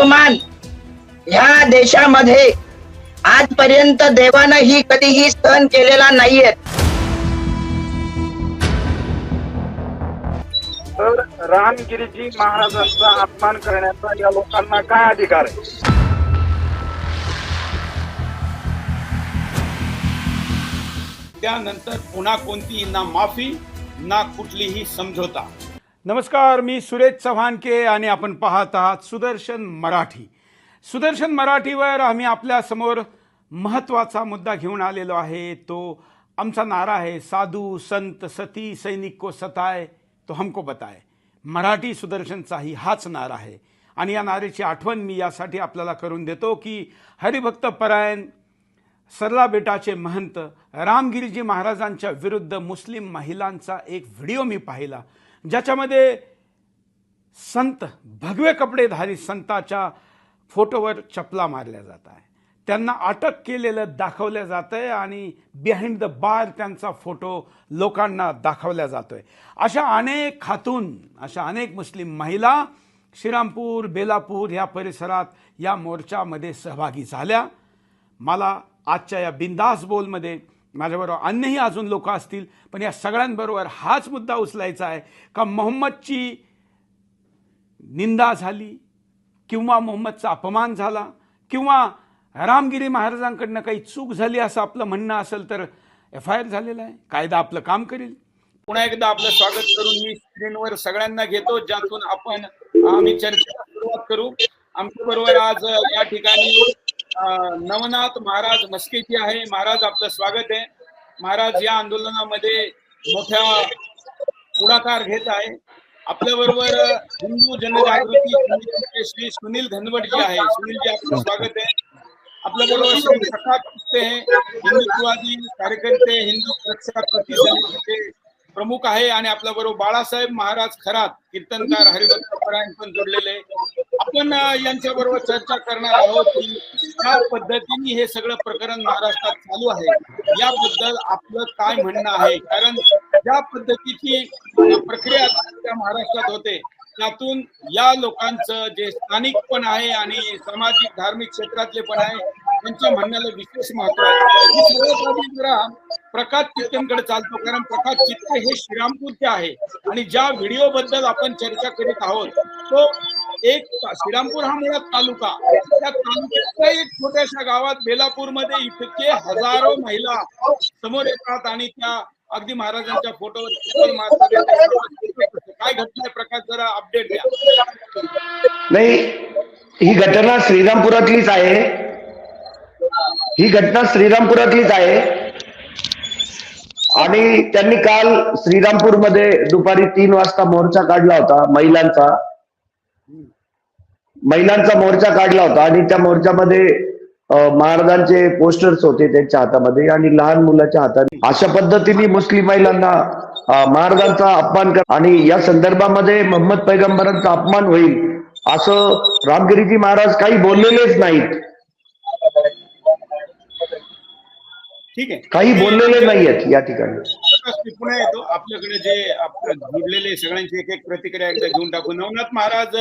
अपमान ह्या देशामध्ये आजपर्यंत देवानंही कधीही सहन केलेला नाहीये. तर रामगिरीजी महाराजांचा अपमान करण्याचा या लोकांना काय अधिकार आहे? त्यानंतर पुन्हा कोणतीही ना माफी ना कुठलीही समझोता. नमस्कार मी सुरेश चव्हाणके आणि आपण पाहत आहात सुदर्शन मराठी. सुदर्शन मराठीवर आम्ही आपल्यासमोर महत्त्वाचा मुद्दा घेऊन आलेलो आहे. तो आमचा नारा आहे. साधू संत सती सैनिक को सताय तो हमको बताय मराठी सुदर्शनचाही हाच नारा आहे. आणि या नारेची आठवण मी यासाठी आपल्याला करून देतो की हरिभक्त परायण सरला बेटाचे महंत रामगिरीजी महाराजांच्या विरुद्ध मुस्लिम महिलांचा एक व्हिडिओ मी पाहिला. ज्याच्यामध्ये संत भगवे कपडेधारी संताच्या फोटोवर चपला मारल्या जात आहे. त्यांना अटक केलेलं दाखवलं जात आहे आणि बिहाइंड द बार त्यांचा फोटो लोकांना दाखवला आहे. अशा अनेक खातून अशा अनेक मुस्लिम महिला श्रीरामपूर बेलापूर या परिसरात या मोर्चामध्ये सहभागी झाल्या. मला आजच्या या बिंदास बोलमध्ये माझ्याबरोबर अन्यही अजून लोक असतील पण या सगळ्यांबरोबर हाच मुद्दा उचलायचा आहे का मोहम्मदची निंदा झाली किंवा मोहम्मदचा अपमान झाला किंवा रामगिरी महाराजांकडनं काही चूक झाली असं आपलं म्हणणं असेल तर एफ आय आर झालेला आहे? कायदा आपलं काम करेल? पुन्हा एकदा आपलं स्वागत करून मी स्क्रीनवर सगळ्यांना घेतो ज्यातून आपण आम्ही चर्चेला सुरुवात करू. आमच्या बरोबर आज या ठिकाणी नवनाथ महाराज मस्केती आहे. महाराज आपलं स्वागत आहे. महाराज या आंदोलनामध्ये मोठ्या पुढाकार घेत आहे. आपल्या बरोबर हिंदू जनजागृती श्री सुनील घनवटजी आहे. सुनीलजी आपलं स्वागत आहे. आपल्या बरोबर श्री सखा कुस्ते हिंदुत्ववादी कार्यकर्ते हिंदू सुरक्षा कृती समितीचे प्रमुख आहे आणि आपल्या बरोबर बाळासाहेब महाराज खरात कीर्तनकार हरिभक्त परायण पण जोडलेले. आपण यांच्या बरोबर चर्चा करणार आहोत की ज्या पद्धतीने हे सगळं प्रकरण महाराष्ट्रात चालू आहे? याबद्दल आपलं काय म्हणणं आहे? कारण ज्या पद्धतीची प्रक्रिया त्या महाराष्ट्रात होते त्यातून या लोकांचं जे स्थानिक पण आहे आणि सामाजिक धार्मिक क्षेत्रातले पण आहे त्यांच्या म्हणण्याला विशेष महत्त्व आहे. प्रकाश चित्तनकडे चालतो कारण प्रकाश चित्त हे श्रीरामपूरचे आहे आणि ज्या व्हिडिओ बद्दल आपण चर्चा करीत आहोत तो एक श्रीरामपूर हा मुळात तालुका. त्या तालुक्यातल्या एक छोट्याशा गावात बेलापूरमध्ये इतके हजारो महिला समोर येतात आणि त्या अगदी महाराजांच्या फोटोवर काय घटना प्रकाश जरा अपडेट द्या. नाही ही घटना श्रीरामपुरातलीच आहे. ही घटना श्रीरामपुरातलीच आहे. आणि त्यांनी काल श्रीरामपूरमध्ये दुपारी तीन वाजता मोर्चा काढला होता महिलांचा. महिलांचा मोर्चा काढला होता आणि त्या मोर्चामध्ये महाराजांचे पोस्टर्स होते त्यांच्या हातामध्ये आणि लहान मुलाच्या हाताने. अशा पद्धतीने मुस्लिम महिलांना महाराजांचा अपमान कर आणि या संदर्भामध्ये मोहम्मद पैगंबरांचा अपमान होईल असं रामगिरीजी महाराज काही बोललेलेच नाहीत. ठीक आहे. काही बोललेले नाहीयेत या ठिकाणी. पुन्हा येतो. आपल्याकडे जे आप- जुडलेले सगळ्यांची एक एक प्रतिक्रिया एकदा घेऊन टाकू. नवनाथ महाराज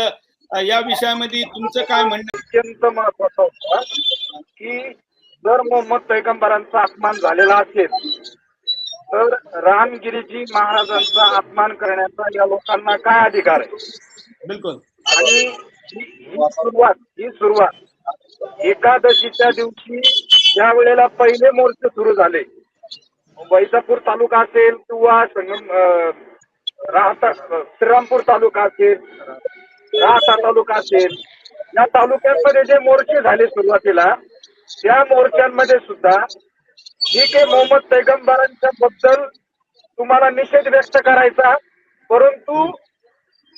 या विषयामध्ये तुमचं काय म्हणणं? अत्यंत महत्त्वाचा होता. की जर मोहम्मद पैगंबरांचा अपमान झालेला असेल तर रामगिरीजी महाराजांचा अपमान करण्याचा या लोकांना काय अधिकार आहे? बिलकुल. आणि ही सुरुवात ही सुरुवात एकादशीच्या दिवशी ज्या वेळेला पहिले मोर्चे सुरू झाले वैजापूर तालुका असेल किंवा संगम राहता श्रीरामपूर तालुका असेल राहता तालुका असेल या तालुक्यांमध्ये जे मोर्चे झाले सुरुवातीला त्या मोर्चांमध्ये सुद्धा ठीक आहे मोहम्मद पैगंबरांच्या बद्दल तुम्हाला निषेध व्यक्त करायचा परंतु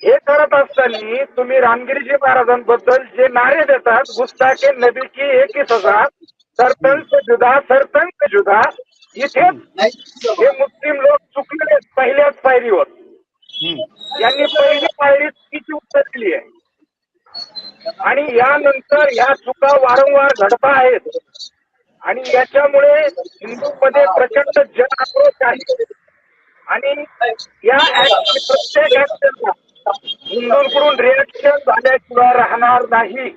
हे करत असताना तुम्ही रामगिरीजी महाराजांबद्दल जे नारे देतात गुस्ताके नबी की एक ही सजा सरपंच जुदा सरपंच जुदा इथेच हे मुस्लिम लोक चुकले पहिल्याच पायरीवर. यांनी पहिली पायरी चुकीची उचलली आहे. आणि यानंतर या चुका वारंवार घडत आहेत. आणि याच्यामुळे हिंदूमध्ये प्रचंड जन आक्रोश आहे. आणि या प्रत्येक ऍक्शनला हिंदूंकडून रिएक्शन झाल्याशिवाय राहणार नाही.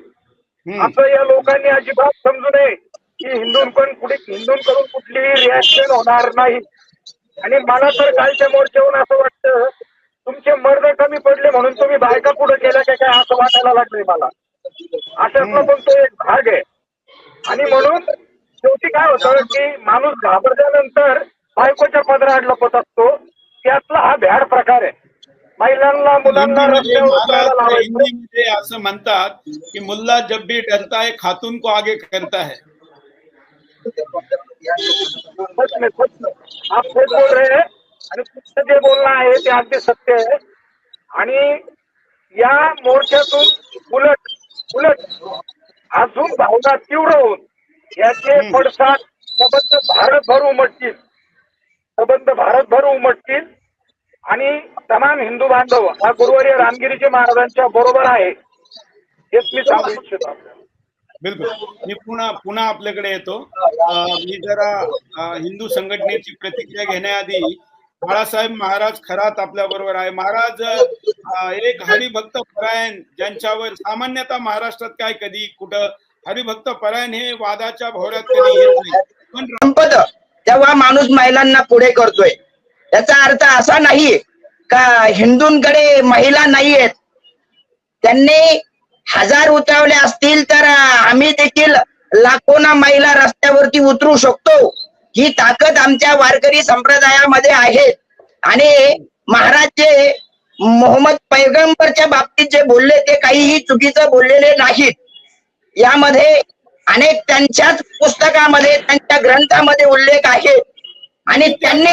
असं या लोकांनी अजिबात समजू नये की हिंदूंकडून कुठे हिंदूंकडून कुठलीही रिॲक्शन होणार नाही. आणि मला तर कालच्या मोर्चावरून असं वाटतं तुमचे मर्द कमी पडले म्हणून तुम्ही बायका पुढे केल्या का काय असं वाटायला लागलंय मला. अशातला पण तो एक भाग आहे. आणि म्हणून शेवटी काय होतं की माणूस घाबरल्यानंतर बायकोच्या पदरात लपत असतो. त्यातला हा भ्याड प्रकार आहे. महिलांना मुलांना रस्त्यावर हिंदीमध्ये असं म्हणतात की मुल्ला जब भी डरता है खातून को आगे करता है. आप बोल रहे हैं आणि तुमचं जे बोलणं आहे ते अगदी सत्य आहे. आणि या मोर्चातून उलट उलट अजून भावना तीव्र होऊन याचे पडसाद सबंध भारतभर उमटतील. सबंध भारतभर उमटतील. आणि तमाम हिंदू बांधव हा गुरुवारी रामगिरीचे महाराजांच्या बरोबर आहे हेच मी सांगू इच्छितो बिलकुल. मी पुन्हा पुन्हा आपल्याकडे येतो. मी जरा हिंदू संघटनेची प्रतिक्रिया घेण्याआधी बाळासाहेब महाराज खरात आपल्या बरोबर आहे. महाराज एक हरिभक्त परायण ज्यांच्यावर सामान्यतः महाराष्ट्रात काय कधी कुठं हरिभक्त परायण हे वादाच्या भोवऱ्यात कधी येत नाही. पण संपद तेव्हा माणूस महिलांना पुढे करतोय. याचा अर्थ असा नाही का हिंदूंकडे महिला नाहीयेत. त्यांनी हजार उतरवले असतील तर आम्ही देखील लाखोना महिला रस्त्यावरती उतरू शकतो. ही ताकद आमच्या वारकरी संप्रदायामध्ये आहे. आणि महाराज जे मोहम्मद पैगंबरच्या बाबतीत जे बोलले ते काहीही चुकीचं बोललेले नाहीत. यामध्ये अनेक त्यांच्याच पुस्तकामध्ये त्यांच्या ग्रंथामध्ये उल्लेख आहे. आणि त्यांनी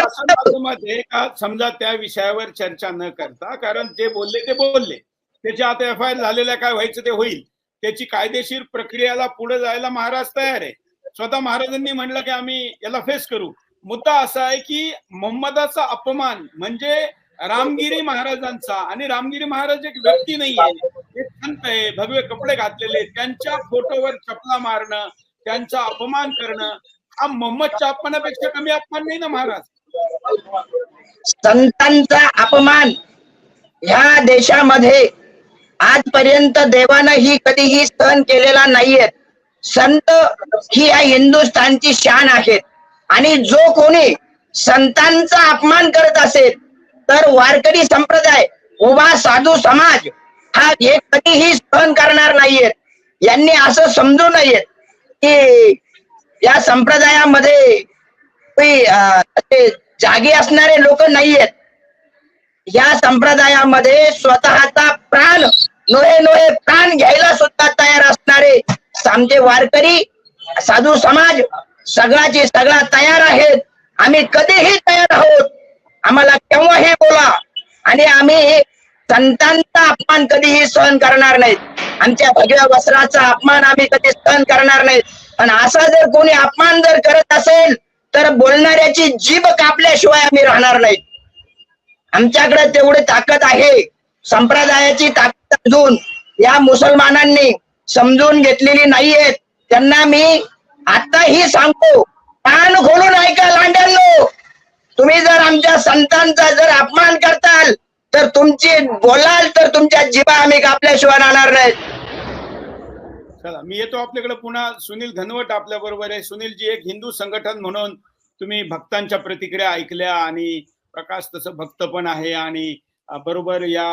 समजा त्या विषयावर चर्चा न करता कारण जे बोलले ते बोलले. त्याच्या आता एफ आय आर झालेल्या काय व्हायचं ते होईल. त्याची कायदेशीर प्रक्रियाला पुढे जायला महाराज तयार आहे. स्वतः महाराजांनी म्हणलं की आम्ही याला फेस करू. मुद्दा असा आहे की मोहम्मदाचा अपमान म्हणजे रामगिरी महाराजांचा आणि रामगिरी महाराज एक व्यक्ती नाहीये. एक संत आहे भगवे कपडे घातलेले त्यांच्या फोटोवर चपला मारणं त्यांचा अपमान करणं हा मोहम्मदच्या अपमानापेक्षा कमी अपमान नाही ना महाराज? संतांचा अपमान ह्या देशामध्ये आजपर्यंत देवानं ही कधीही सहन केलेला नाहीये. संत ही या हिंदुस्थानची शान आहेत. आणि जो कोणी संतांचा अपमान करत असेल तर वारकरी संप्रदाय उभा साधू समाज हा हे कधीही सहन करणार नाहीयेत. यांनी असं समजू नयेत की या संप्रदायामध्ये जागी असणारे लोक नाहीयेत. या संप्रदायामध्ये स्वतःचा प्राण नोहे नोहे प्राण घ्यायला सुद्धा तयार असणारे आमचे वारकरी साधू समाज सगळाची सगळा तयार आहेत. आम्ही कधीही तयार आहोत. आम्हाला केव्हाही बोला? आणि आम्ही संतांचा अपमान कधीही सहन करणार नाहीत. आमच्या भगव्या वस्त्राचा अपमान आम्ही कधी सहन करणार नाहीत. पण असा जर कोणी अपमान जर करत असेल तर बोलणाऱ्याची जीभ कापल्याशिवाय आम्ही राहणार नाहीत. आमच्याकडे तेवढी ताकद आहे. संप्रदायाची ताकद अजून या मुसलमानांनी समजून घेतलेली नाहीयेत त्यांना मी आताही सांगतो कान खोलून ऐका लांड्यांनो. तुम्ही जर आमच्या संतांचा जर अपमान करताल तर तुमची बोलाल तर तुमच्या जीवा आम्ही कापल्याशिवाय राहणार नाही चला मी येतो आपल्याकडे पुन्हा. सुनील घनवट आपल्या बरोबर आहे. सुनीलजी एक हिंदू संघटन म्हणून तुम्ही भक्तांच्या प्रतिक्रिया ऐकल्या आणि प्रकाश तसं भक्त पण आहे आणि बरोबर या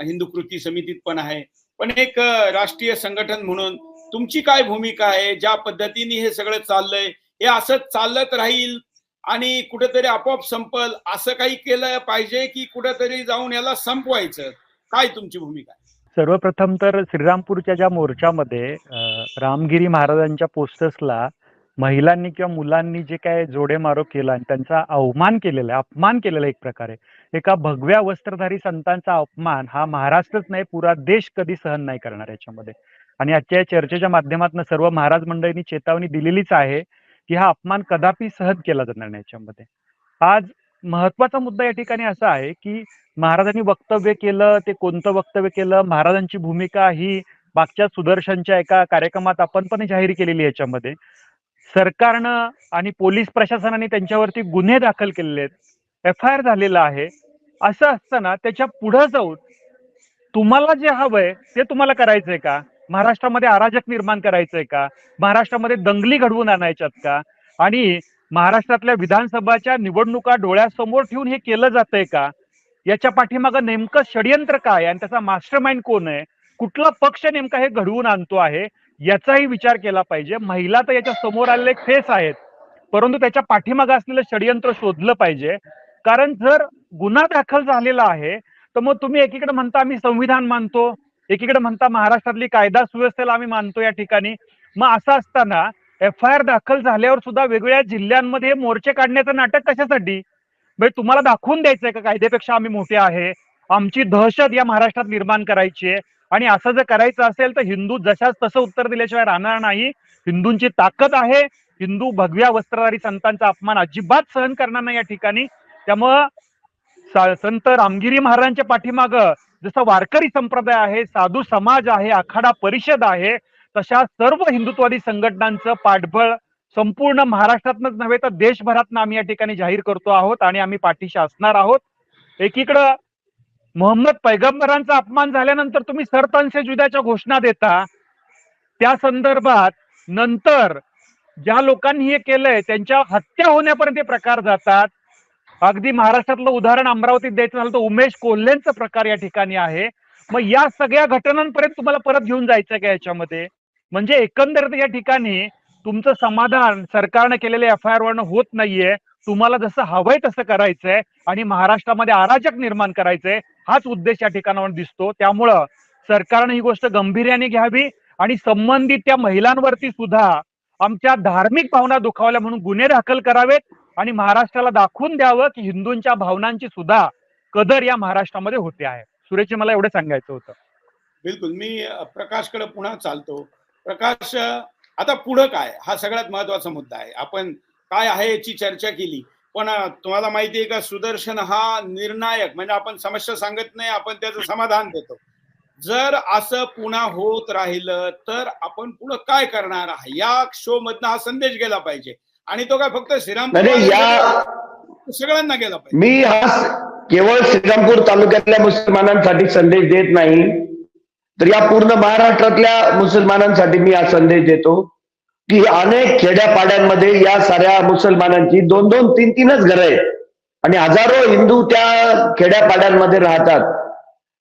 हिंदू कृती समितीत पण आहे. पण एक राष्ट्रीय संघटन म्हणून तुमची काय भूमिका आहे? ज्या पद्धतीने हे सगळं चाललंय हे असं चालत राहील आणि कुठेतरी आपोआप संपल असं काही केलं पाहिजे की कुठेतरी जाऊन याला संपवायचं? काय तुमची भूमिका सर्वप्रथम तर श्रीरामपूरच्या ज्या मोर्चामध्ये रामगिरी महाराजांच्या पोस्टर्सला महिलांनी किंवा मुलांनी जे काय जोडेमारो केला आणि त्यांचा अवमान केलेला आहे अपमान केलेला एक प्रकारे. एका भगव्या वस्त्रधारी संतांचा अपमान हा महाराष्ट्रच नाही पुरा देश कधी सहन नाही करणार याच्यामध्ये. आणि आजच्या या चर्चेच्या माध्यमातून सर्व महाराज मंडळींनी चेतावणी दिलेलीच आहे की हा अपमान कदापि सहन केला जाणार नाही याच्यामध्ये. आज महत्त्वाचा मुद्दा या ठिकाणी असा आहे की महाराजांनी वक्तव्य केलं ते कोणतं वक्तव्य केलं महाराजांची भूमिका ही मागच्या सुदर्शनच्या एका कार्यक्रमात आपण पण जाहीर केलेली याच्यामध्ये. सरकारनं आणि पोलीस प्रशासनाने त्यांच्यावरती गुन्हे दाखल केलेले आहेत. एफ आय आर झालेला आहे. असं असताना त्याच्या पुढे जाऊन तुम्हाला जे हवंय ते तुम्हाला करायचंय का? महाराष्ट्रामध्ये अराजक निर्माण करायचंय का? महाराष्ट्रामध्ये दंगली घडवून आणायच्यात का? आणि महाराष्ट्रातल्या विधानसभाच्या निवडणुका डोळ्यासमोर ठेवून हे केलं जातंय का? याच्या पाठीमागं नेमकं षडयंत्र काय आहे? आणि त्याचा मास्टर माइंड कोण आहे? कुठला पक्ष नेमका हे घडवून आणतो आहे? याचाही विचार केला पाहिजे. महिला तर याच्या समोर आलेले एक फेस आहेत. परंतु त्याच्या पाठीमागे असलेलं षडयंत्र शोधलं पाहिजे. कारण जर गुन्हा दाखल झालेला आहे तर मग तुम्ही एकीकडे म्हणता आम्ही संविधान मानतो एकीकडे म्हणता महाराष्ट्रातली कायदा सुव्यवस्थेला आम्ही मानतो या ठिकाणी. मग असं असताना एफ आय आर दाखल झाल्यावर सुद्धा वेगवेगळ्या जिल्ह्यांमध्ये मोर्चे काढण्याचं नाटक कशासाठी? म्हणजे तुम्हाला दाखवून द्यायचंय का कायद्यापेक्षा आम्ही मोठे आहे? आमची दहशत या महाराष्ट्रात निर्माण करायची आहे. आणि असं जर करायचं असेल तर हिंदू जशाच तसं उत्तर दिल्याशिवाय राहणार नाही. हिंदूंची ताकद आहे. हिंदू भगव्या वस्त्रधारी संतांचा अपमान अजिबात सहन करणार नाही या ठिकाणी. त्यामुळं संत रामगिरी महाराजांच्या पाठीमाग जसं वारकरी संप्रदाय आहे साधू समाज आहे आखाडा परिषद आहे तशा सर्व हिंदुत्वादी संघटनांचं पाठबळ संपूर्ण महाराष्ट्रातनच नव्हे तर देशभरातनं आम्ही या ठिकाणी जाहीर करतो आहोत आणि आम्ही पाठीशी असणार आहोत. एकीकडं मोहम्मद पैगंबरांचा अपमान झाल्यानंतर तुम्ही सरतांशे जुद्याच्या घोषणा देता. त्या संदर्भात नंतर ज्या लोकांनी हे केलंय त्यांच्या हत्या होण्यापर्यंत हे प्रकार जातात. अगदी महाराष्ट्रातलं उदाहरण अमरावतीत द्यायचं झालं तर उमेश कोल्हेंचा प्रकार या ठिकाणी आहे. मग या सगळ्या घटनांपर्यंत तुम्हाला परत घेऊन जायचं का याच्यामध्ये? म्हणजे एकंदरीत या ठिकाणी तुमचं समाधान सरकारनं केलेल्या एफ आय आर वरनं होत नाहीये. तुम्हाला जसं हवंय तसं करायचंय आणि महाराष्ट्रामध्ये अराजक निर्माण करायचंय हाच उद्देश या ठिकाणावर दिसतो. त्यामुळं सरकारनं ही गोष्ट गंभीर्याने घ्यावी आणि संबंधित त्या महिलांवरती सुद्धा आमच्या धार्मिक भावना दुखावल्या म्हणून गुन्हे दाखल करावेत आणि महाराष्ट्राला दाखवून द्यावं की हिंदूंच्या भावनांची सुद्धा कदर या महाराष्ट्रामध्ये होते आहे. सुरेशजी मला एवढं सांगायचं होतं. बिलकुल. मी प्रकाशकडे पुन्हा चालतो. प्रकाश आता पुढं काय? हा सगळ्यात महत्त्वाचा मुद्दा आहे. आपण काय आहे याची चर्चा केली. पण तुम्हाला माहिती आहे का सुदर्शन हा निर्णायक म्हणजे आपण समस्या सांगत नाही आपण त्याचं समाधान देतो. जर असं पुन्हा होत राहिलं तर आपण पुढं काय करणार? या शो मधनं हा संदेश गेला पाहिजे. आणि तो काय फक्त श्रीराम सगळ्यांना गेला पाहिजे. मी हा केवळ श्रीरामपूर तालुक्यातल्या मुसलमानांसाठी संदेश देत नाही. तर या पूर्ण महाराष्ट्रातल्या मुसलमानांसाठी मी हा संदेश देतो. की अनेक खेड्यापाड्यांमध्ये या साऱ्या मुसलमानांची दोन दोन तीन तीनच घरं आहेत. आणि हजारो हिंदू त्या खेड्यापाड्यांमध्ये राहतात.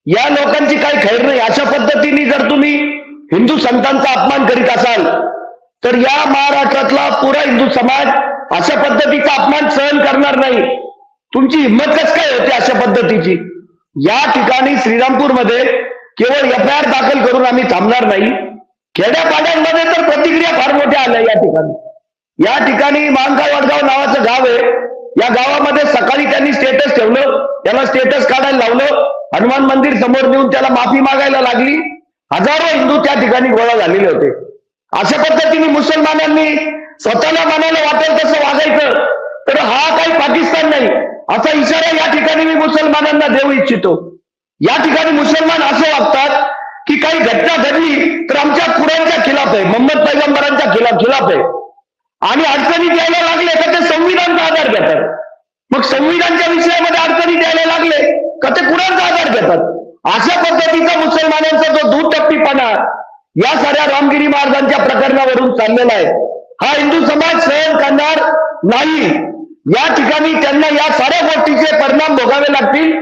या लोकांची काही खैर नाही. अशा पद्धतीने जर तुम्ही हिंदू संतांचा अपमान करीत असाल तर या महाराष्ट्रातला पुरा हिंदू समाज अशा पद्धतीचा अपमान सहन करणार नाही. तुमची हिंमत कस काय होते अशा पद्धतीची? या ठिकाणी श्रीरामपूरमध्ये केवळ एफ आय आर दाखल करून आम्ही थांबणार नाही. खेड्यापाड्यांमध्ये तर प्रतिक्रिया फार मोठ्या आल्या या ठिकाणी. या ठिकाणी मांगकाळ वडगाव नावाचं गाव आहे. या गावामध्ये सकाळी त्यांनी स्टेटस ठेवलं. त्याला स्टेटस काढायला लावलं. हनुमान मंदिर समोर नेऊन त्याला माफी मागायला लागली. हजारो हिंदू त्या ठिकाणी गोळा झालेले होते. अशा पद्धतीने मुसलमानांनी स्वतःला मनाला वाटेल तसं वागायचं. तर हा काही पाकिस्तान नाही. असा इशारा या ठिकाणी मी मुसलमानांना देऊ इच्छितो. या ठिकाणी मुसलमान असे वागतात की काही घटना घडली तर आमच्या कुरांच्या खिलाफ आहे. मोहम्मद पैगंबरांच्या खिलाफ खिलाफ आहे. आणि अडचणी द्यायला लागले तर ते संविधानचा आधार घेतात. मग संविधानच्या विषयामध्ये अडचणी द्यायला लागले का ते कुरांचा आधार घेतात? अशा पद्धतीचा मुसलमानांचा जो दुटप्पीपणा या साऱ्या रामगिरी महाराजांच्या प्रकरणावरून चाललेला आहे. हा हिंदू समाज सहन करणार नाही. या ठिकाणी त्यांना या साऱ्या गोष्टीचे परिणाम भोगावे लागतील.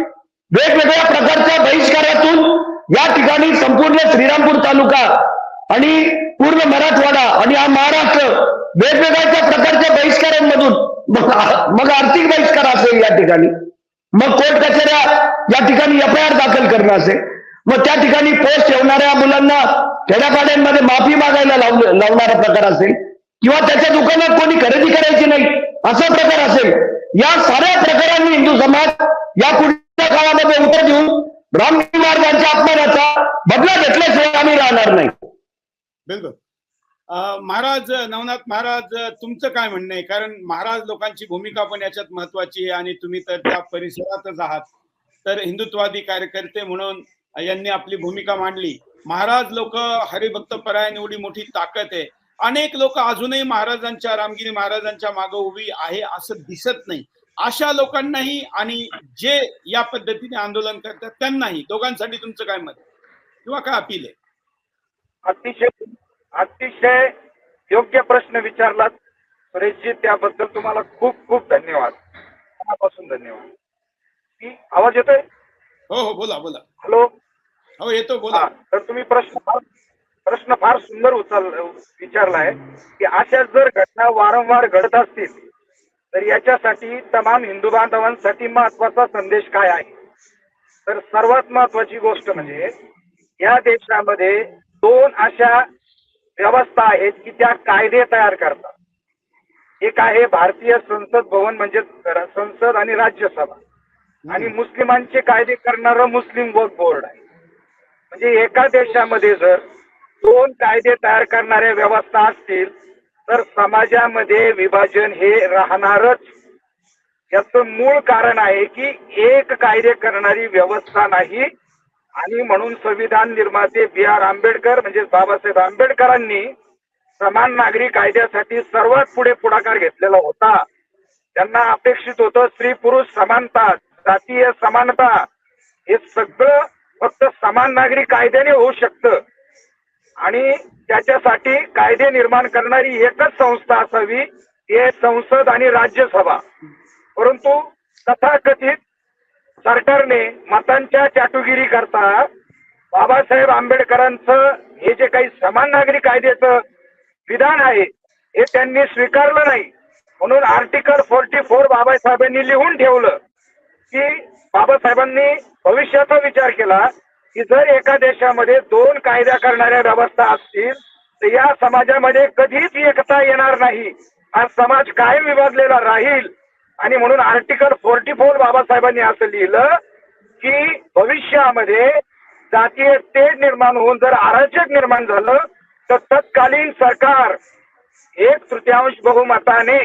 वेगवेगळ्या प्रकारच्या बहिष्कारातून या ठिकाणी संपूर्ण श्रीरामपूर तालुका आणि पूर्ण मराठवाडा आणि हा महाराष्ट्र वेगवेगळ्या प्रकारच्या बहिष्कारांमधून मग मग आर्थिक बहिष्कार असेल या ठिकाणी. मग कोर्ट कचेऱ्या या ठिकाणी एफ आय आर दाखल करणं असेल. मग त्या ठिकाणी पोस्ट ठेवणाऱ्या मुलांना खेड्यापाड्यांमध्ये माफी मागायला लावलं लावणारा प्रकार असेल. किंवा त्याच्या दुकानात कोणी खरेदी करायची नाही असा प्रकार असेल. या साऱ्या प्रकारांनी हिंदू समाज या पुढच्या काळामध्ये उत्तर देऊन ब्राह्मणी महाराजांच्या अपमानाचा बदला घेतल्याशिवाय आम्ही राहणार नाही. बिलकुल. महाराज नवनाथ महाराज तुमचं काय म्हणणं आहे? कारण महाराज लोकांची भूमिका पण याच्यात महत्वाची आहे आणि तुम्ही तर त्या परिसरातच आहात. तर हिंदुत्वादी कार्यकर्ते म्हणून यांनी आपली भूमिका मांडली. महाराज लोक हरिभक्त परायण एवढी मोठी ताकद आहे. अनेक लोक अजूनही महाराजांच्या रामगिरी महाराजांच्या मागे उभी आहे असं दिसत नाही. अशा लोकांनाही आणि जे या पद्धतीने आंदोलन करतात त्यांनाही दोघांसाठी तुमचं काय मत आहे? किंवा काय अपील आहे? अतिशय अतिशय योग्य प्रश्न विचारलात सुरेशजी त्याबद्दल तुम्हाला खूप खूप धन्यवाद. मनापासून धन्यवाद. आवाज येतोय? हो हो बोला बोला. हॅलो? हो येतो बोला. तर तुम्ही प्रश्न फार- प्रश्न फार सुंदर उचल विचारलाय की अशा जर घटना वारंवार घडत असतील तर याच्यासाठी तमाम हिंदू बांधवांसाठी महत्त्वाचा संदेश काय आहे? तर सर्वात महत्वाची गोष्ट म्हणजे या देशामध्ये दोन अशा व्यवस्था आहेत की त्या कायदे तयार करतात. एक आहे भारतीय संसद भवन म्हणजे संसद आणि राज्यसभा. आणि मुस्लिमांचे कायदे करणारं मुस्लिम वक्फ बोर्ड आहे. म्हणजे एका देशामध्ये जर दोन कायदे तयार करणाऱ्या व्यवस्था असतील तर समाजामध्ये विभाजन हे राहणारच. याच मूळ कारण आहे की एक कायदे करणारी व्यवस्था नाही. आणि म्हणून संविधान निर्माते बी आर आंबेडकर म्हणजे बाबासाहेब आंबेडकरांनी समान नागरी कायद्यासाठी सर्वात पुढे पुढाकार घेतलेला होता. त्यांना अपेक्षित होतं स्त्री पुरुष समानता जातीय समानता हे सगळं फक्त समान नागरी कायद्याने होऊ शकतं. आणि त्याच्यासाठी कायदे निर्माण करणारी एकच संस्था असावी ती संसद आणि राज्यसभा. परंतु तथाकथित सरकारने मतांच्या चाटुगिरी करता बाबासाहेब आंबेडकरांचं हे जे काही समान नागरी कायद्याचं विधान आहे हे त्यांनी स्वीकारलं नाही. म्हणून आर्टिकल फोर्टी फोर बाबासाहेबांनी लिहून ठेवलं की बाबासाहेबांनी भविष्याचा विचार केला की जर एका देशामध्ये दोन कायदा करणाऱ्या व्यवस्था असतील तर या समाजामध्ये कधीच एकता येणार नाही. हा समाज कायम विभागलेला राहील. आणि म्हणून आर्टिकल फोर्टी फोर बाबासाहेबांनी असं लिहिलं की भविष्यामध्ये जातीय तेढ निर्माण होऊन जर अराजक निर्माण झालं तर तत्कालीन सरकार एक तृतीयांश बहुमताने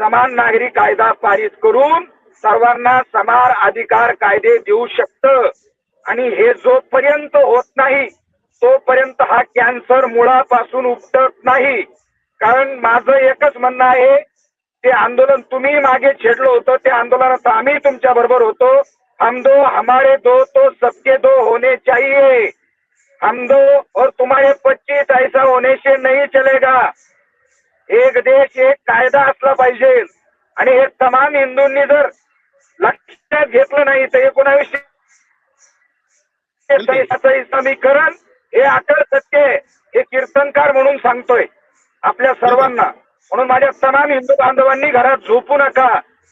समान नागरी कायदा पारित करून सर्वांना समान अधिकार कायदे देऊ शकतं. आणि हे जोपर्यंत होत नाही तोपर्यंत हा कॅन्सर मुळापासून उपटत नाही. कारण माझं एकच म्हणणं आहे ते आंदोलन तुम्ही मागे छेडलो होतं त्या आंदोलनात आम्ही तुमच्या बरोबर होतो. हम दो हमारे दो तो सबके दो होने चाहिए. हम दो और तुम्हारे पच्चीस ऐसा होने से नहीं चलेगा. एक देश एक कायदा असला पाहिजे. आणि हे तमाम हिंदूंनी जर लक्षात घेतलं नाही तर एकोणावीसशे सत्तावीसचं इस्लामीकरण हे अटळ सत्य. हे कीर्तनकार म्हणून सांगतोय आपल्या सर्वांना. म्हणून माझ्या तमाम हिंदू बांधवांनी घरात झोपू नका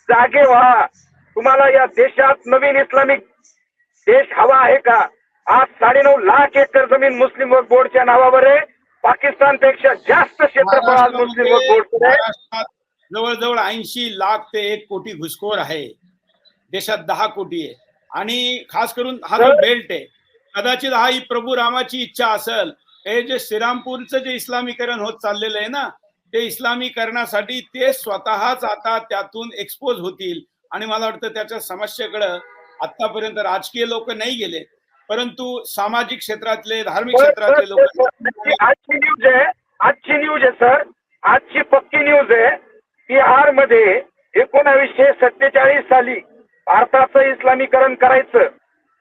जागे व्हा. तुम्हाला या देशात नवीन इस्लामिक देश हवा आहे का? आज साडेनऊ लाख एकर जमीन मुस्लिम वक्फ बोर्डच्या नावावर आहे. पाकिस्तानपेक्षा जास्त क्षेत्रफळ आज मुस्लिम वक्फ बोर्ड जवळजवळ ऐंशी लाख ते एक कोटी घुसखोर आहे. देशात दहा कोटी आहे. आणि खास करून हा जो बेल्ट आहे कदाचित हा ही प्रभू रामाची इच्छा असेल. हे जे श्रीरामपूरचं जे इस्लामीकरण होत चाललेलं आहे ना ते इस्लामीकरणासाठी ते स्वतःच आता त्यातून एक्सपोज होतील. आणि मला वाटतं त्याच्या समस्येकडं आतापर्यंत राजकीय लोक नाही गेले. परंतु सामाजिक क्षेत्रातले धार्मिक क्षेत्रातले लोक आजची न्यूज आहे आजची न्यूज आहे सर आजची पक्की न्यूज आहे बिहारमध्ये एकोणावीसशे सत्तेचाळीस साली भारताचं इस्लामीकरण करायचं.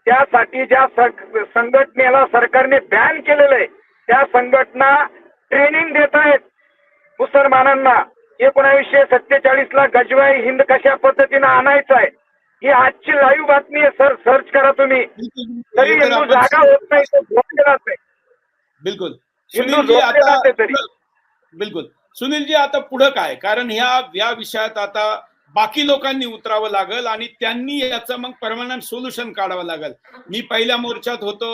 त्यासाठी ज्या संघटनेला सरकारने बॅन केलेलं आहे त्या संघटना ट्रेनिंग देत आहेत मुसलमानांना. एकोणावीसशे सत्तेचाळीस ला गजवाई हिंद कशा पद्धतीनं आणायचं आहे ही आजची लाईव्ह बातमी आहे सर सर्च करा तुम्ही. तरी तर हिंदू जागा होत नाही तो झोपलेलाच आहे बिलकुल. हिंदू आता असेल तरी. बिलकुल. सुनीलजी आता पुढं काय? कारण ह्या या विषयात आता बाकी लोकांनी उतरावं लागल आणि त्यांनी याचं मग परमनंट सोल्युशन काढावं लागल. मी पहिल्या मोर्चात होतो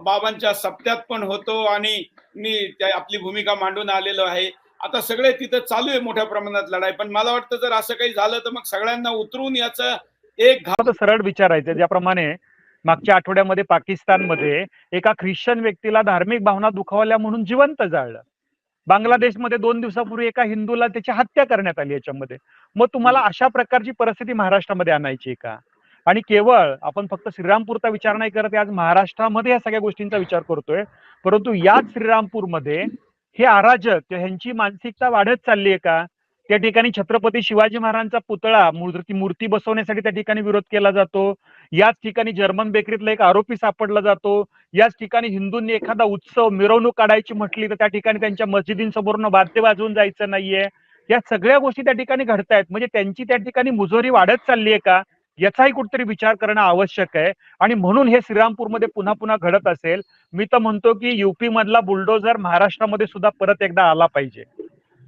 बाबांच्या सप्त्यात पण होतो आणि मी आपली भूमिका मांडून आलेलो आहे. आता सगळे तिथं चालू आहे मोठ्या प्रमाणात लढाई पण मला वाटतं जर असं काही झालं तर मग सगळ्यांना उतरून याचं एक घाव तर सरळ विचारायचं ज्याप्रमाणे मागच्या आठवड्यामध्ये पाकिस्तानमध्ये एका ख्रिश्चन व्यक्तीला धार्मिक भावना दुखावल्या म्हणून जिवंत जाळलं. बांगलादेशमध्ये दोन दिवसापूर्वी एका हिंदूला त्याची हत्या करण्यात आली याच्यामध्ये. मग तुम्हाला अशा प्रकारची परिस्थिती महाराष्ट्रामध्ये आणायची का? आणि केवळ आपण फक्त श्रीरामपूरचा विचार नाही करत आज महाराष्ट्रामध्ये या सगळ्या गोष्टींचा विचार करतोय. परंतु याच श्रीरामपूरमध्ये हे अराजक ह्यांची मानसिकता वाढत चालली आहे का? त्या ठिकाणी छत्रपती शिवाजी महाराजांचा पुतळा मूर्ती मूर्ती बसवण्यासाठी त्या ठिकाणी विरोध केला जातो. याच ठिकाणी जर्मन बेकरीतला एक आरोपी सापडला जातो. याच ठिकाणी हिंदूंनी एखादा उत्सव मिरवणूक काढायची म्हटली तर त्या ठिकाणी त्यांच्या मस्जिदींसमोरनं वाद्य वाजवून जायचं नाहीये. या सगळ्या गोष्टी त्या ठिकाणी घडतायत. म्हणजे त्यांची त्या ठिकाणी मुजोरी वाढत चालली आहे का? याचाही कुठेतरी विचार करणं आवश्यक आहे. आणि म्हणून हे श्रीरामपूरमध्ये पुन्हा पुन्हा घडत असेल. मी तर म्हणतो की युपी मधला बुलडोझर महाराष्ट्रामध्ये सुद्धा परत एकदा आला पाहिजे.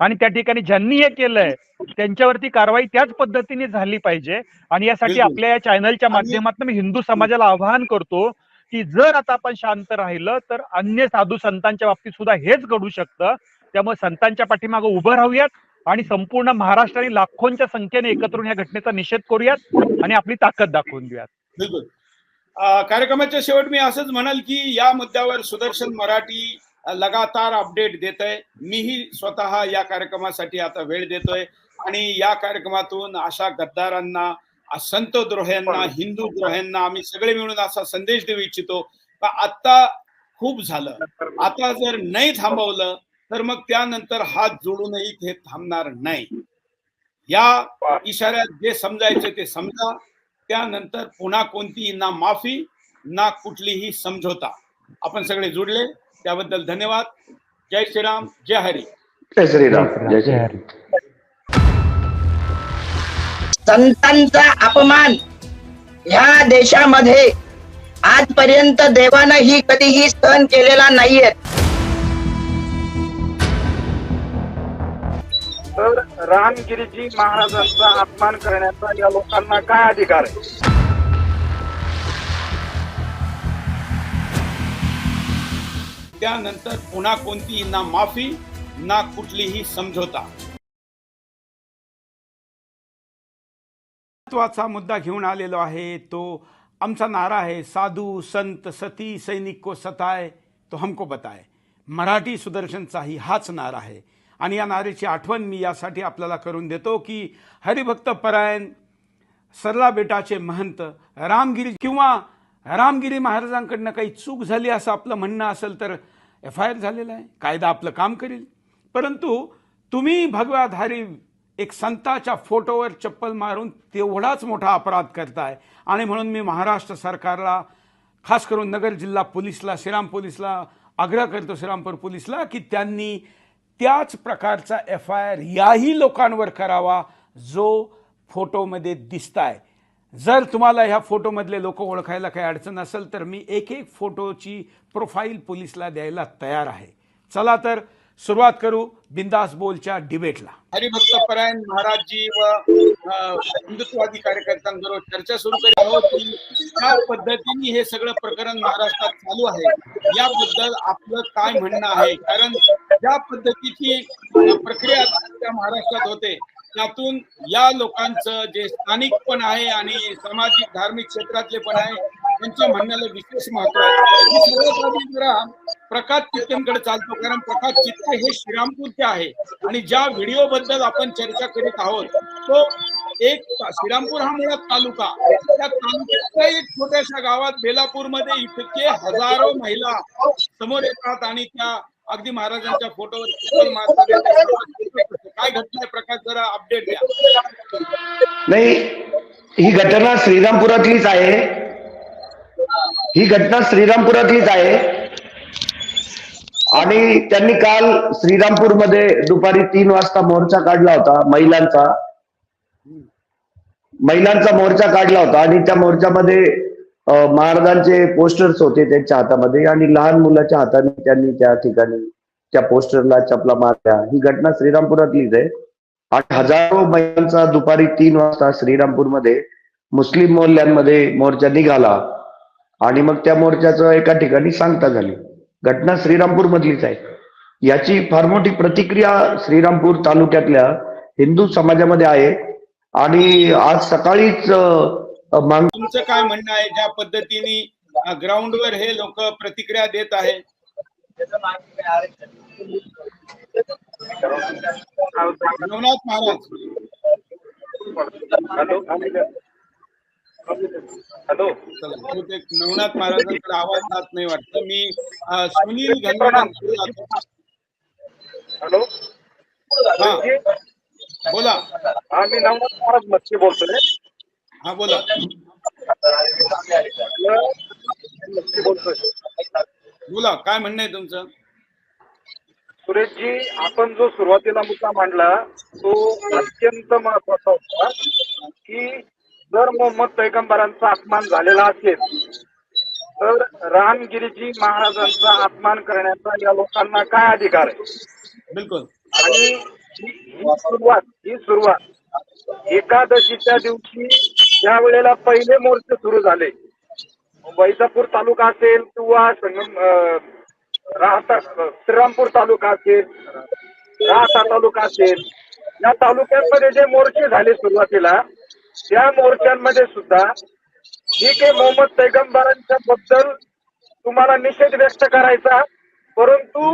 आणि त्या ठिकाणी ज्यांनी हे केलंय त्यांच्यावरती कारवाई त्याच पद्धतीने झाली पाहिजे. आणि यासाठी. आपल्या या चॅनलच्या माध्यमातून मी हिंदू समाजाला आवाहन करतो की जर आता आपण शांत राहिलं तर अन्य साधू संतांच्या बाबतीत सुद्धा हेच घडू शकतं. त्यामुळे संतांच्या पाठीमागे उभं राहूयात आणि संपूर्ण महाराष्ट्राने लाखोंच्या संख्येने एकत्र या घटनेचा निषेध करूयात आणि आपली ताकद दाखवून देऊयात. कार्यक्रमाच्या शेवट मी असंच म्हणाल की या मुद्द्यावर सुदर्शन मराठी लगातार अपडेट देत आहे मीही स्वतः या कार्यक्रमासाठी आता वेळ देतोय. आणि या कार्यक्रमातून अशा गद्दारांना संत संतद्रोह्यांना हिंदू द्रोह्यांना आम्ही सगळे मिळून असा संदेश देऊ इच्छितो. का आता खूप झालं. आता जर नाही थांबवलं तर मग त्यानंतर हात जोडूनही ते थांबणार नाही. या इशाऱ्यात जे समजायचे ते समजा. त्यानंतर पुन्हा कोणतीही ना माफी ना कुठलीही समझोता. आपण सगळे जुडले. त्याबद्दल धन्यवाद. जय श्रीराम जय हरी. जय श्रीराम. जय श्रीराम. संतांचा अपमान ह्या देशामध्ये आजपर्यंत देवानं ही कधीही सहन केलेला नाहीये. तर रामगिरीजी महाराजांचा अपमान करण्याचा या लोकांना काय अधिकार आहे? त्यानंतर पुन्हा कोणतीही ना माफी ना कुठलीही समझोता. महत्त्वाचा मुद्दा घेऊन आलेलो आहे तो आमचा नारा आहे साधू संत सती सैनिक को सताय तो हमको बताय मराठी सुदर्शनचाही हाच नारा आहे. आणि या नारेची आठवण मी यासाठी आपल्याला करून देतो की हरिभक्त परायण सरला बेटाचे महंत रामगिरी किंवा रामगिरी महाराजांकडनं काही चूक झाली असं आपलं म्हणणं असेल तर एफ आय आर झालेला आहे. कायदा आपलं काम करेल. परंतु तुम्ही भगव्याधारी एक संताच्या फोटोवर चप्पल मारून तेवढाच मोठा अपराध करताय. आणि म्हणून मी महाराष्ट्र सरकारला खास करून नगर जिल्हा पोलीसला श्रीराम पोलीसला आग्रह करतो श्रीरामपूर पोलीसला की त्यांनी त्याच प्रकारचा एफ आय आर याही लोकांवर करावा जो फोटोमध्ये दिसताय. जर तुम्हाला ह्या फोटोमधले लोक ओळखायला काही अडचण असेल तर मी एक एक फोटोची प्रोफाईल पोलीसला द्यायला तयार आहे. चला तर सुरुवात करू बिंदास बोलच्या डिबेटला. हरिभक्त परायण महाराजजी व हिंदुत्ववादी कार्यकर्त्यांबरोबर चर्चा सुरू करीत आहोत की त्या पद्धतीने हे सगळं प्रकरण महाराष्ट्रात चालू आहे. याबद्दल आपलं काय म्हणणं आहे? कारण ज्या पद्धतीची प्रक्रिया त्या महाराष्ट्रात होते. त्यातून या लोकांचं जे स्थानिक पण आहे आणि सामाजिक धार्मिक क्षेत्रातले पण आहे त्यांच्या म्हणण्याला विशेष महत्त्व आहे. जरा प्रकाश चित्तेंकडे चालतो कारण प्रकाश चित्त हे श्रीरामपूरचे आहे. आणि ज्या व्हिडिओ बद्दल आपण चर्चा करीत आहोत तो एक श्रीरामपूर हा मुळात तालुका. त्या तालुक्यातल्या एक छोट्याशा गावात बेलापूरमध्ये इतके हजारो महिला समोर येतात आणि त्या अगदी महाराजांच्या फोटोवर काय घटना प्रकाश जरा अपडेट द्या. नाही ही घटना श्रीरामपुरातलीच आहे. ही घटना श्रीरामपुरातलीच आहे. आणि त्यांनी काल श्रीरामपूरमध्ये दुपारी तीन वाजता मोर्चा काढला होता महिलांचा. महिलांचा मोर्चा काढला होता आणि त्या मोर्चामध्ये महाराजांचे पोस्टर्स होते त्यांच्या हातामध्ये आणि लहान मुलाच्या हाताने त्यांनी त्या ठिकाणी त्या पोस्टरला चपला मारल्या. ही घटना श्रीरामपुरातलीच आहे. आणि हजारो महिलांचा दुपारी तीन वाजता श्रीरामपूरमध्ये मुस्लिम मोहल्ल्यांमध्ये मोर्चा निघाला. आणि मग त्या मोर्चाचं एका ठिकाणी सांगता झाली. घटना श्रीरामपूर मधलीच आहे. याची फार मोठी प्रतिक्रिया श्रीरामपूर तालुक्यातल्या हिंदू समाजामध्ये आहे. आणि आज सकाळीच तुमचं काय म्हणणं आहे? ज्या पद्धतीने ग्राउंडवर हे लोक प्रतिक्रिया देत आहे नवनाथ महाराज. हॅलो. हॅलो. बहुतेक नवनाथ महाराजांकडे आवाज जात नाही वाटतं. मी सुनील. हॅलो. हा. बोला. हा मी नवनाथ महाराज मस्के बोलतोय. हा बोला. बोला काय म्हणणं आहे तुमचं? सुरेशजी आपण जो सुरुवातीला मुद्दा मांडला तो अत्यंत महत्त्वाचा होता की जर मोहम्मद पैगंबरांचा अपमान झालेला असेल तर रामगिरीजी महाराजांचा अपमान करण्याचा या लोकांना काय अधिकार आहे? बिलकुल. आणि ही सुरुवात ही सुरुवात एकादशीच्या दिवशी ज्या वेळेला पहिले मोर्चे सुरू झाले. वैजापूर तालुका असेल किंवा संगम राहता श्रीरामपूर तालुका असेल राहता तालुका असेल या तालुक्यांमध्ये जे मोर्चे झाले सुरुवातीला त्या मोर्चांमध्ये सुद्धा जी के मोहम्मद पैगंबरांच्या बद्दल तुम्हाला निषेध व्यक्त करायचा. परंतु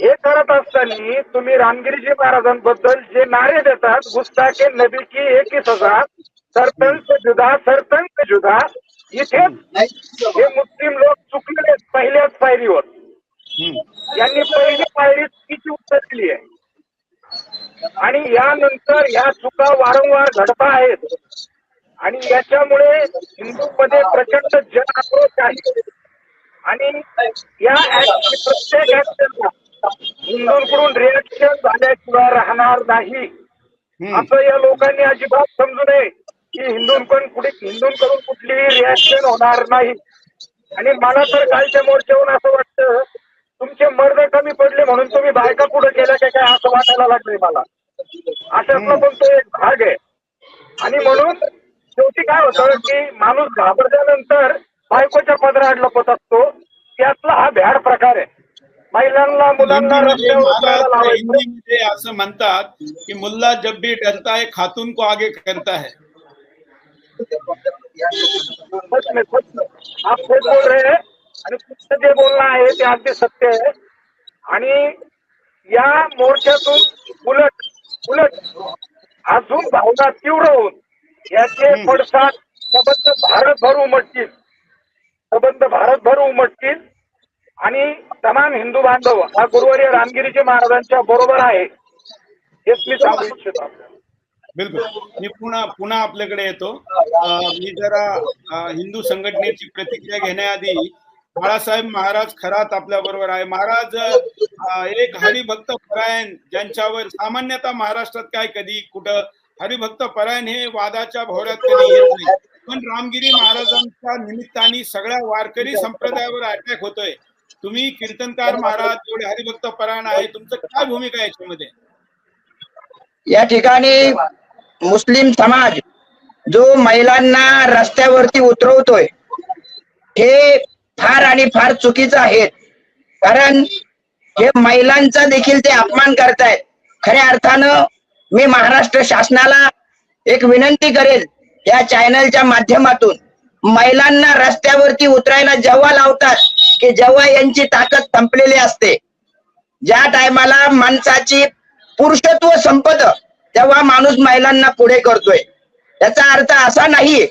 हे करत असताना तुम्ही रामगिरीजी महाराजांबद्दल जे नारे देतात गुस्ताके नबी की एक हजार सरपंच जुदा सरपंच जुदा. इथेच हे मुस्लिम लोक चुकलेले पहिल्याच पायरीवर. यांनी पहिली पायरी चुकीची उचलली आहे. आणि यानंतर या चुका वारंवार घडत आहेत. आणि याच्यामुळे हिंदूमध्ये प्रचंड जन आक्रोश आहे. आणि या प्रत्येक ऍक्शनला हिंदूंकडून रिॲक्शन झाल्याशिवाय राहणार नाही. असं या लोकांनी अजिबात समजू नये. की हिंदूंकडून कुठे हिंदूंकडून कुठलीही रिॲक्शन होणार नाही. आणि मला तर कालच्या मोर्चावरून असं वाटतं तुमचे मर्द कमी पडले म्हणून तुम्ही बायका पुढे केल्या का काय असं वाटायला लागलंय मला. अशातला पण तो एक भाग आहे. आणि म्हणून शेवटी काय होतं की माणूस घाबरल्यानंतर बायकोच्या पदरात लपत असतो. त्यातला हा भ्याड प्रकार आहे. महिलांना मुलांना रस्त्यावर असं म्हणतात की मुल्ला जब भी डरता है खातून को आगे करता है. सच में सच में आप सच बोल रहे हैं आणि तुमचं जे बोलणं आहे ते अगदी सत्य आहे. आणि या मोर्चातून उलट उलट अजून भावना तीव्र होऊन याचे पडसाद सबंध भारतभर उमटतील. सबंध भारतभर उमटतील. आणि तमाम हिंदू बांधव हा गुरुवारी रामगिरीजी महाराजांच्या बरोबर आहे हेच मी सांगू इच्छितो आपल्याला. बिलकुल. मी पुन्हा पुन्हा आपल्याकडे येतो. अं, मी जरा हिंदू संघटनेची प्रतिक्रिया घेण्याआधी बाळासाहेब महाराज खरात आपल्या बरोबर आहे. महाराज एक हरिभक्त परायण ज्यांच्यावर सामान्यतः महाराष्ट्रात काय कधी कुठं हरिभक्त परायण हे वादाच्या भोवऱ्यात कधी येत नाही. पण रामगिरी महाराजांच्या निमित्ताने सगळ्या वारकरी संप्रदायावर अटॅक होतोय. तुम्ही कीर्तनकार महाराज एवढे हरिभक्त परायण आहे तुमचं काय भूमिका आहे याच्यामध्ये? या ठिकाणी मुस्लिम समाज जो महिलांना रस्त्यावरती उतरवतोय हे फार आणि फार चुकीचं आहे. कारण हे महिलांचा देखील ते अपमान करतायत. खऱ्या अर्थानं मी महाराष्ट्र शासनाला एक विनंती करेल या चॅनलच्या माध्यमातून महिलांना रस्त्यावरती उतरायला जेव्हा लावतात की जेव्हा यांची ताकद संपलेली असते ज्या टायमाला माणसाची पुरुषत्व संपत. तेव्हा माणूस महिलांना पुढे करतोय. याचा अर्थ असा नाही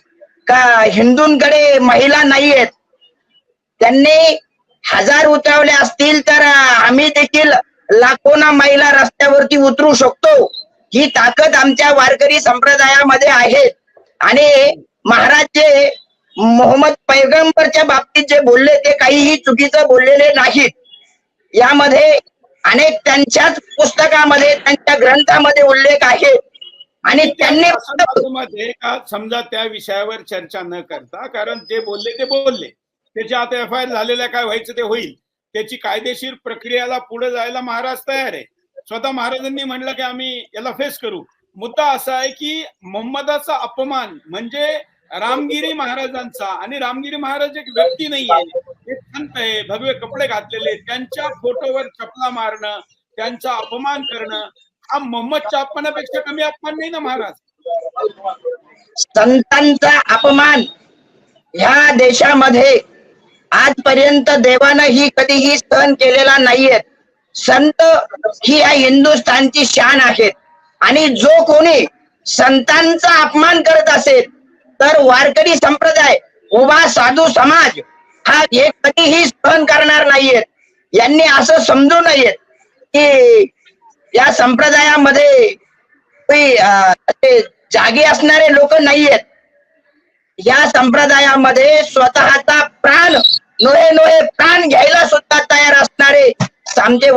का हिंदूंकडे महिला नाही आहेत त्यांनी हजार उतरवले असतील तर आम्ही देखील लाखोना महिला रस्त्यावरती उतरू शकतो. ही ताकद आमच्या वारकरी संप्रदायामध्ये आहे. आणि महाराज जे मोहम्मद पैगंबरच्या बाबतीत जे बोलले ते काहीही चुकीचं बोललेले नाहीत. यामध्ये अनेक त्यांच्याच पुस्तकामध्ये त्यांच्या ग्रंथामध्ये उल्लेख आहे. आणि त्यांनी समजा त्या विषयावर चर्चा न करता कारण ते बोलले ते बोलले. त्याच्या आता एफ आय आर झालेल्या काय व्हायचं ते होईल. त्याची कायदेशीर प्रक्रियाला पुढे जायला महाराज तयार आहे. स्वतः महाराजांनी म्हणलं की आम्ही याला फेस करू. मुद्दा असा आहे की मोहम्मदाचा अपमान म्हणजे रामगिरी महाराजांचा आणि रामगिरी महाराज एक व्यक्ती नाहीये. संत आहे भगवे कपडे घातलेले त्यांच्या फोटोवर चपला मारणं त्यांचा अपमान करणं हा मोहम्मदच्या अपमानापेक्षा कमी अपमान नाही ना महाराज? संतांचा अपमान ह्या देशामध्ये आजपर्यंत देवानं ही कधीही सहन केलेला नाहीये संत ही या हिंदुस्थानची शान आहेत. आणि जो कोणी संतांचा अपमान करत असेल तर वारकरी संप्रदाय उभा साधू समाज हा हे कधीही सहन करणार नाहीयेत. यांनी असं समजू नयेत की या संप्रदायामध्ये जागे असणारे लोक नाहीयेत. या संप्रदायामध्ये स्वतःचा प्राण नोहे नोहे प्राण घ्यायला सुद्धा तयार असणारे आमचे